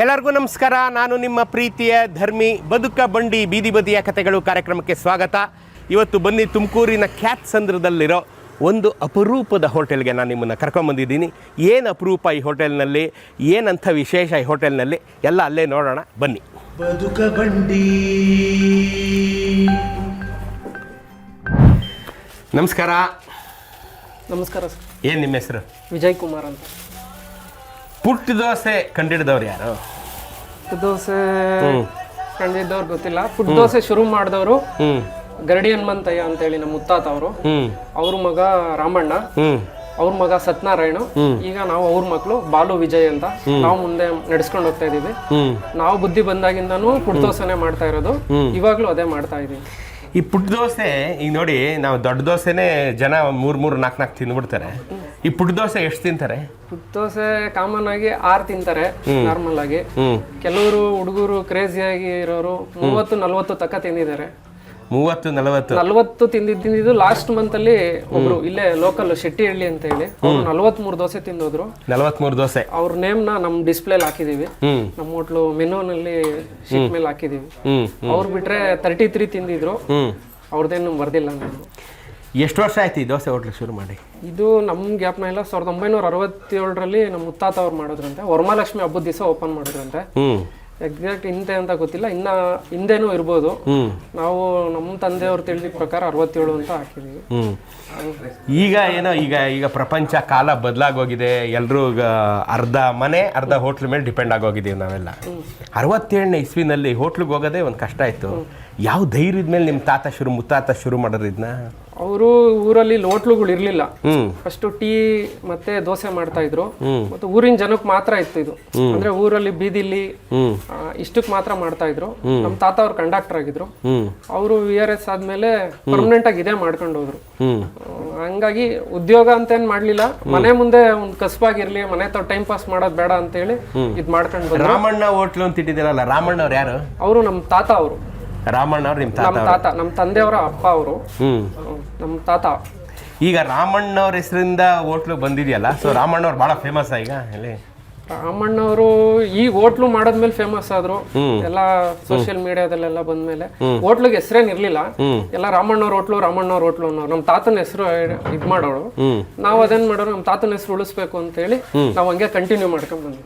ಎಲ್ಲರಿಗೂ ನಮಸ್ಕಾರ. ನಾನು ನಿಮ್ಮ ಪ್ರೀತಿಯ ಧರ್ಮಿ ಬದುಕ ಬಂಡಿ ಬೀದಿ ಬದಿಯ ಕಥೆಗಳು ಕಾರ್ಯಕ್ರಮಕ್ಕೆ ಸ್ವಾಗತ. ಇವತ್ತು ಬನ್ನಿ ತುಮಕೂರಿನ ಖ್ಯಾತ್ ಸಂದ್ರದಲ್ಲಿರೋ ಒಂದು ಅಪರೂಪದ ಹೋಟೆಲ್ಗೆ ನಾನು ನಿಮ್ಮನ್ನು ಕರ್ಕೊಂಬಂದಿದ್ದೀನಿ ಏನು ಅಪರೂಪ ಈ ಹೋಟೆಲ್ನಲ್ಲಿ? ಏನಂಥ ವಿಶೇಷ ಈ ಹೋಟೆಲ್ನಲ್ಲಿ? ಎಲ್ಲ ಅಲ್ಲೇ ನೋಡೋಣ. ಬನ್ನಿ. ಬದುಕ ಬಂಡಿ. ನಮಸ್ಕಾರ. ನಮಸ್ಕಾರ ಸರ್. ಏನು ನಿಮ್ಮ ಹೆಸರು? ವಿಜಯ್ ಕುಮಾರ್ ಅಂತ. ಪುಟ್ಟ ದೋಸೆ ಕಂಡಿಡಿದವ್ರು ಯಾರು? ದೋಸೆ ಕಂಡಿದ್ದವ್ರು ಗೊತ್ತಿಲ್ಲ. ಪುಟ್ ದೋಸೆ ಶುರು ಮಾಡಿದವರು ಗರಡಿ ಹನುಮಂತಯ್ಯ ಅಂತ ಹೇಳಿ ನಮ್ಮ ಮುತ್ತಾತ ಅವರು. ಅವ್ರ ಮಗ ರಾಮಣ್ಣ. ಅವ್ರ ಮಗ ಸತ್ಯನಾರಾಯಣ. ಈಗ ನಾವು ಅವ್ರ ಮಕ್ಕಳು ಬಾಲು ವಿಜಯ್ ಅಂತ ನಾವು ಮುಂದೆ ನಡ್ಸ್ಕೊಂಡು ಹೋಗ್ತಾ ಇದೀವಿ. ನಾವು ಬುದ್ಧಿ ಬಂದಾಗಿಂದನೂ ಪುಟ್ ದೋಸೆನೆ ಮಾಡ್ತಾ ಇರೋದು. ಇವಾಗ್ಲೂ ಅದೇ ಮಾಡ್ತಾ ಇದೀವಿ. ಈ ಪುಟ್ ದೋಸೆ ಈಗ ನೋಡಿ ನಾವು ದೊಡ್ಡ ದೋಸೆನೇ ಜನ ಮೂರು ಮೂರು ನಾಲ್ಕು ನಾಲ್ಕು ತಿಂದ್ಬಿಡ್ತಾರೆ. ಈ ಪುಟ್ ದೋಸೆ ಎಷ್ಟು ತಿಂತಾರೆ? ಪುಟ್ ದೋಸೆ ಕಾಮನ್ ಆಗಿ ಆರು ತಿಂತಾರೆ ನಾರ್ಮಲ್ ಆಗಿ. ಕೆಲವರು ಹುಡುಗರು ಕ್ರೇಜಿಯಾಗಿ ಇರೋರು ಮೂವತ್ತು ನಲ್ವತ್ತು ತಕ್ಕ ತಿಂದಿದ್ದಾರೆ. ಮೂವತ್ತು ನಲವತ್ತು? ನಲವತ್ತು ತಿಂದಿದ್ದು ಲಾಸ್ಟ್ ಮಂತ್ ಅಲ್ಲಿ ಒಬ್ರು ಇಲ್ಲೇ ಲೋಕಲ್ ಶೆಟ್ಟಿಹಳ್ಳಿ ಅಂತ ಹೇಳಿ. ಅವ್ರು ನಲ್ವತ್ಮೂರು ದೋಸೆ ತಿಂದೋದ್ರು. ನಲವತ್ತ್ಮೂರು ದೋಸೆ. ಅವ್ರ ನೇಮ್ನ ನಮ್ ಡಿಸ್ಪ್ಲೇಲಿ ಹಾಕಿದೀವಿ. ನಮ್ಮ ಹೋಟ್ಲು ಮೆನುನಲ್ಲಿ ಶೀಟ್ ಮೇಲೆ ಹಾಕಿದೀವಿ. ಅವ್ರು ಬಿಟ್ರೆ ತರ್ಟಿ ತ್ರೀ ತಿಂದಿದ್ರು ಅವ್ರದ್ದೇನು ಬರ್ದಿಲ್ಲ ನಾನು ಎಷ್ಟು ವರ್ಷ ಆಯ್ತು ಈ ದೋಸೆ ಹೋಟ್ಲು ಶುರು ಮಾಡಿ? ಇದು ನಮ್ಮ ಗ್ಯಾಪ್ನ ಇಲ್ಲ ಸಾವಿರದ ಒಂಬೈನೂರ ಅರವತ್ತೇಳರಲ್ಲಿ ನಮ್ಮ ಮುತ್ತಾತ ಅವ್ರು ಮಾಡಿದ್ರಂತೆ. ವರಮಹಾಲಕ್ಷ್ಮಿ ಹಬ್ಬದ ದಿವಸ ಓಪನ್ ಮಾಡಿದ್ರಂತೆ. ಎಕ್ಸಾಕ್ಟ್ ಹಿಂದೆ ಅಂತ ಗೊತ್ತಿಲ್ಲ. ಇನ್ನ ಹಿಂದೆನೂ ಇರ್ಬೋದು. ಹ್ಞೂ ನಾವು ನಮ್ಮ ತಂದೆಯವ್ರು ತಿಳಿದ ಪ್ರಕಾರ ಅರವತ್ತೇಳು ಅಂತ ಹಾಕಿದೀವಿ. ಹ್ಞೂ ಈಗ ಏನೋ ಈಗ ಈಗ ಪ್ರಪಂಚ ಕಾಲ ಬದಲಾಗೋಗಿದೆ. ಎಲ್ಲರೂ ಅರ್ಧ ಮನೆ ಅರ್ಧ ಹೋಟ್ಲ್ ಮೇಲೆ ಡಿಪೆಂಡ್ ಆಗೋಗಿದ್ದೀವಿ ನಾವೆಲ್ಲ. ಅರವತ್ತೇಳನೇ ಇಸ್ವಿನಲ್ಲಿ ಹೋಟ್ಲಿಗೆ ಹೋಗೋದೇ ಒಂದು ಕಷ್ಟ ಆಯಿತು ಯಾವ ಧೈರ್ಯದ ಮೇಲೆ ನಿಮ್ಮ ತಾತ ಶುರು ಮುತ್ತಾತ ಶುರು ಮಾಡೋರು ಇದನ್ನ ಅವರು ಊರಲ್ಲಿ ಹೋಟ್ಲುಗಳು ಇರ್ಲಿಲ್ಲ. ಫಸ್ಟ್ ಟೀ ಮತ್ತೆ ದೋಸೆ ಮಾಡ್ತಾ ಇದ್ರು. ಮತ್ತೆ ಊರಿನ ಜನಕ್ಕೆ ಮಾತ್ರ ಇತ್ತು ಇದು. ಅಂದ್ರೆ ಊರಲ್ಲಿ ಬೀದಿಲಿ ಇಷ್ಟಕ್ ಇಷ್ಟಕ್ಕೆ ಮಾತ್ರ ಮಾಡ್ತಾ ಇದ್ರು. ನಮ್ಮ ತಾತ ಅವ್ರು ಕಂಡಕ್ಟರ್ ಆಗಿದ್ರು. ಅವರು ವಿ ಆರ್ ಎಸ್ ಆದ್ಮೇಲೆ ಪರ್ಮನೆಂಟ್ ಆಗಿ ಇದೇ ಮಾಡ್ಕೊಂಡು ಹೋದ್ರು. ಹಂಗಾಗಿ ಉದ್ಯೋಗ ಅಂತ ಏನ್ ಮಾಡ್ಲಿಲ್ಲ ಮನೆ ಮುಂದೆ ಒಂದು ಕಸ್ಬಾಗಿರ್ಲಿ ಮನೆ ತ ಟೈಮ್ ಪಾಸ್ ಮಾಡೋದ್ ಬೇಡ ಅಂತ ಹೇಳಿ ಇದ್ ಮಾಡ್ಕೊಂಡು ಬಂದ್ರು. ರಾಮಣ್ಣ ಹೋಟ್ಲು ಅಂತ ಇಟ್ಟಿದ್ದೀರಲ್ಲ ರಾಮಣ್ಣ ಅವ್ರು ಯಾರು? ಅವರು ನಮ್ಮ ತಾತ ಅವರು. ರಾಮಣ್ಣ ಅವ್ರು ನಿಮ್ಮ ತಾತ ನಮ್ಮ ತಾತ ನಮ್ಮ ತಂದೆಯವರ ಅಪ್ಪ ಅವರು. ಹ್ಮ್. ನಮ್ಮ ತಾತ. ಈಗ ರಾಮಣ್ಣ ಅವ್ರ ಹೆಸರಿಂದ ಹೋಟ್ಲು ಬಂದಿದೆಯಲ್ಲ ಸೊ ರಾಮಣ್ಣವ್ರು ಬಹಳ ಫೇಮಸ್ ಈಗ ಇಲ್ಲಿ? ರಾಮಣ್ಣವರು ಈ ಹೋಟ್ಲು ಮಾಡದ್ಮೇಲೆ ಫೇಮಸ್ ಆದ್ರು. ಎಲ್ಲ ಸೋಷಿಯಲ್ ಮೀಡಿಯಾದಲ್ಲೆಲ್ಲ ಬಂದ್ಮೇಲೆ. ಹೋಟ್ಲಿಗೆ ಹೆಸರೇನ್ ಇರ್ಲಿಲ್ಲ. ಎಲ್ಲ ರಾಮಣ್ಣವ್ರ ಹೋಟ್ಲು ರಾಮಣ್ಣವ್ರ ಹೋಟ್ಲು ಅನ್ನೋರು ನಮ್ಮ ತಾತನ ಹೆಸರು ಇದ್ ಮಾಡೋರು. ನಾವು ಅದೇನ್ ಮಾಡೋರು ನಮ್ಮ ತಾತನ ಹೆಸರು ಉಳಿಸ್ಬೇಕು ಅಂತ ಹೇಳಿ ನಾವು ಹಂಗೆ ಕಂಟಿನ್ಯೂ ಮಾಡ್ಕೊಂಡ್ ಬಂದ್ವಿ.